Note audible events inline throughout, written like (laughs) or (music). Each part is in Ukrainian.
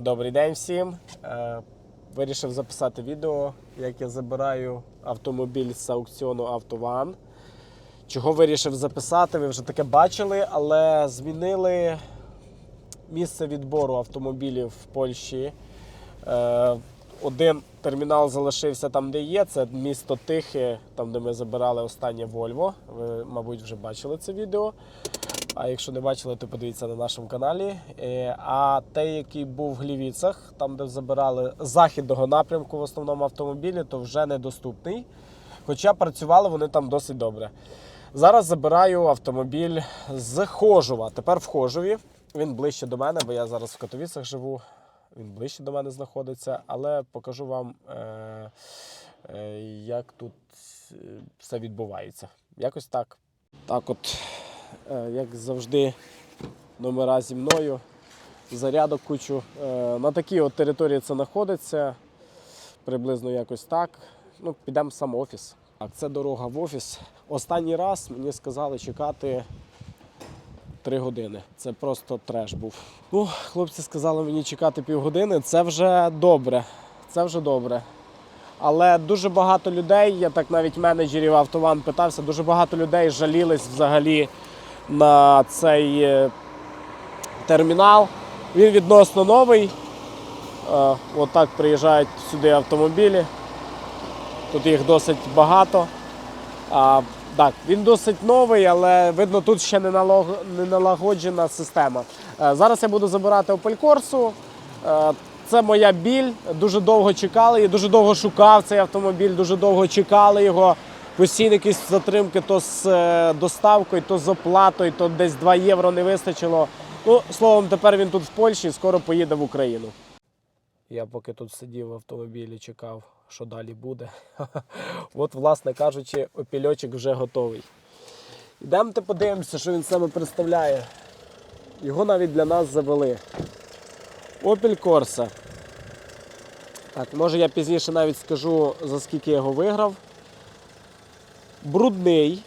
Добрий день всім. Е, Вирішив записати відео, як я забираю автомобіль з аукціону «Автован». Чого вирішив записати? Ви вже таке бачили, але змінили місце відбору автомобілів в Польщі. Один термінал залишився там, де є. Це місто Тихе, там де ми забирали останнє Вольво. Ви, мабуть, вже бачили це відео. А якщо не бачили, то подивіться на нашому каналі. Е, А той, який був в Глівіцах, там, де забирали західного напрямку в основному автомобілі, то вже недоступний. Хоча працювали вони там досить добре. Зараз забираю автомобіль з Хожува. Тепер в Хожуві. Він ближче до мене, бо я зараз в Катовіцах живу. Він ближче до мене знаходиться, але покажу вам, е, е, як тут е, все відбувається. Якось так. Так от, е, як завжди, номера зі мною, зарядок кучу. Е, На такій от території це знаходиться. Приблизно якось так. Ну, підемо сам офіс. Так, це дорога в офіс. Останній раз мені сказали чекати три години. Це просто треш був. Ну, хлопці сказали мені чекати півгодини. Це вже добре. Це вже добре. Але дуже багато людей, я так навіть менеджерів автован питався, дуже багато людей жалілись взагалі на цей е, термінал. Він відносно новий. Е, Отак приїжджають сюди автомобілі. Тут їх досить багато. Так, він досить новий, але видно, тут ще не налагоджена система. Е, зараз я буду забирати Opel Corsa. Е, це моя біль. Дуже довго чекали. Я дуже довго шукав цей автомобіль, дуже довго чекали його. Постійно якісь затримки то з е, доставкою, то з оплатою, то десь 2 євро не вистачило. Ну, словом, тепер він тут в Польщі, скоро поїде в Україну. Я поки тут сидів в автомобілі, чекав, що далі буде. (laughs) От, власне кажучи, опільочок вже готовий. Йдемте подивимося, що він саме представляє. Його навіть для нас завели. Opel Corsa. Так, може я пізніше навіть скажу, за скільки я його виграв. Брудний.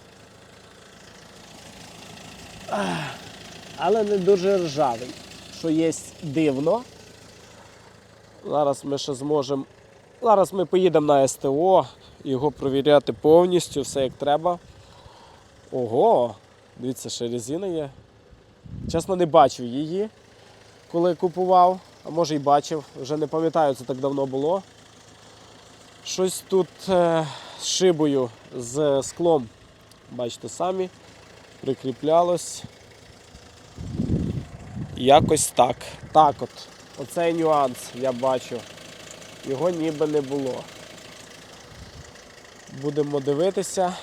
Але не дуже ржавий, що є дивно. Зараз ми ще зможемо. Зараз ми поїдемо на СТО, його провіряти повністю, все як треба. Ого! Дивіться, ще резина є. Чесно, не бачив її, коли купував, а може й бачив, вже не пам'ятаю, це так давно було. Щось тут е, з шибою, з склом, бачите самі, прикріплялось. Якось так. Так от. Оцей нюанс я бачу. Його ніби не було. Будемо дивитися.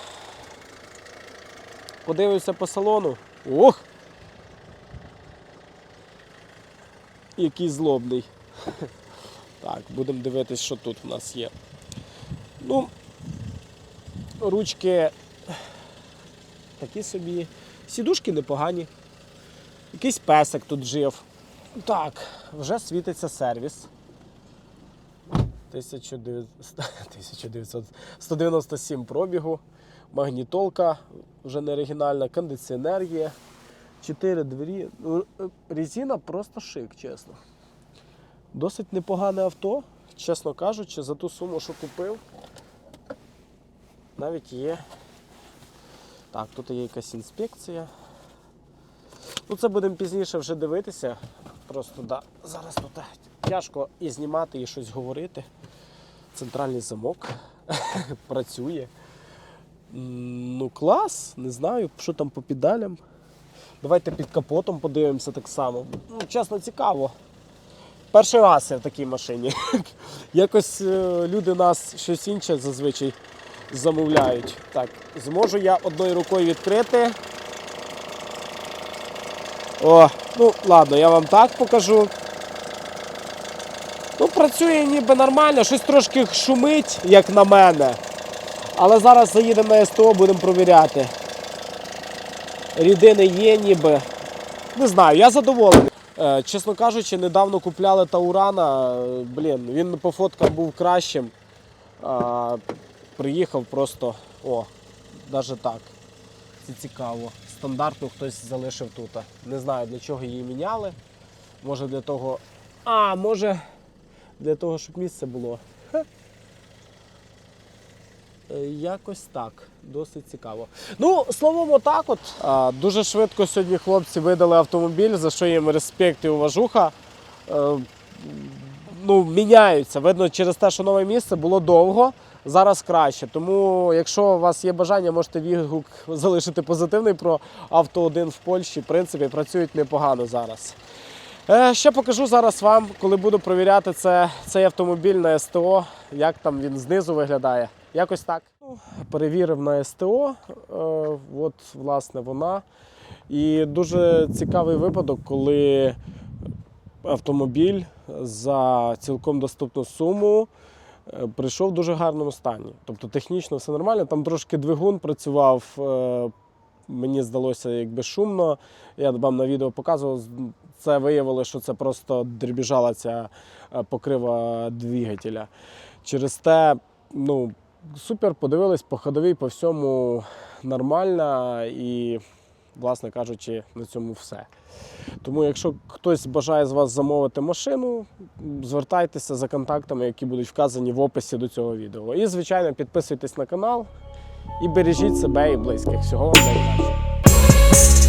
Подивимося по салону. Ох! Який злобний. (laughs) Так, будемо дивитися, що тут в нас є. Ну, ручки такі собі. Сідушки непогані. Якийсь песик тут жив. Так, вже світиться сервіс. 1900, 1900, 197 пробігу, магнітолка вже не оригінальна, кондиціонер є, 4 двері. Е, Резина просто шик, чесно. Досить непогане авто, чесно кажучи, за ту суму, що купив. Навіть є. Так, тут є якась інспекція. Ну, це будемо пізніше вже дивитися. Просто да, зараз тут тяжко і знімати, і щось говорити. Центральний замок (laughs) працює. Ну, клас, не знаю, що там по педалям. Давайте під капотом подивимося так само. Ну, чесно, цікаво. Перший раз я в такій машині. (laughs) Якось е, люди нас щось інше зазвичай замовляють. Так, зможу я одною рукою відкрити. О, ну ладно, я вам так покажу. Ну, працює ніби нормально, щось трошки шумить, як на мене. Але зараз заїдемо на СТО, будемо провіряти. Рідини є ніби. Не знаю, я задоволений. Е, чесно кажучи, недавно купляли Таурана. Блін, він по фоткам був кращим. Приїхав просто. О, навіть так. Це цікаво. Стандартну хтось залишив тут. Не знаю для чого її міняли. Може для того, А, може, для того, щоб місце було. Е, Якось так, досить цікаво. Ну, словом, отак от. А, дуже швидко сьогодні хлопці видали автомобіль, за що їм респект і уважуха. Е, ну, міняються. Видно, через те, що нове місце було довго, зараз краще. Тому, якщо у вас є бажання, можете відгук залишити позитивний про авто 1 в Польщі. В принципі, працюють непогано зараз. Е, ще покажу зараз вам, коли буду провіряти це, цей автомобіль на СТО, як там він знизу виглядає. Якось так. Перевірив на СТО. Е, от, власне, вона. І дуже цікавий випадок, коли автомобіль за цілком доступну суму е, прийшов в дуже гарному стані. Тобто технічно все нормально. Там трошки двигун працював. Мені здалося якби шумно. Я вам на відео показував. Це виявилося, що це просто дрібіжала ця е, покрива двигателя. Через те, ну, супер, подивились по ходовій, по всьому нормально і, власне кажучи, на цьому все. Тому, якщо хтось бажає з вас замовити машину, звертайтеся за контактами, які будуть вказані в описі до цього відео. І, звичайно, підписуйтесь на канал і бережіть себе і близьких. Всього вам найкращого.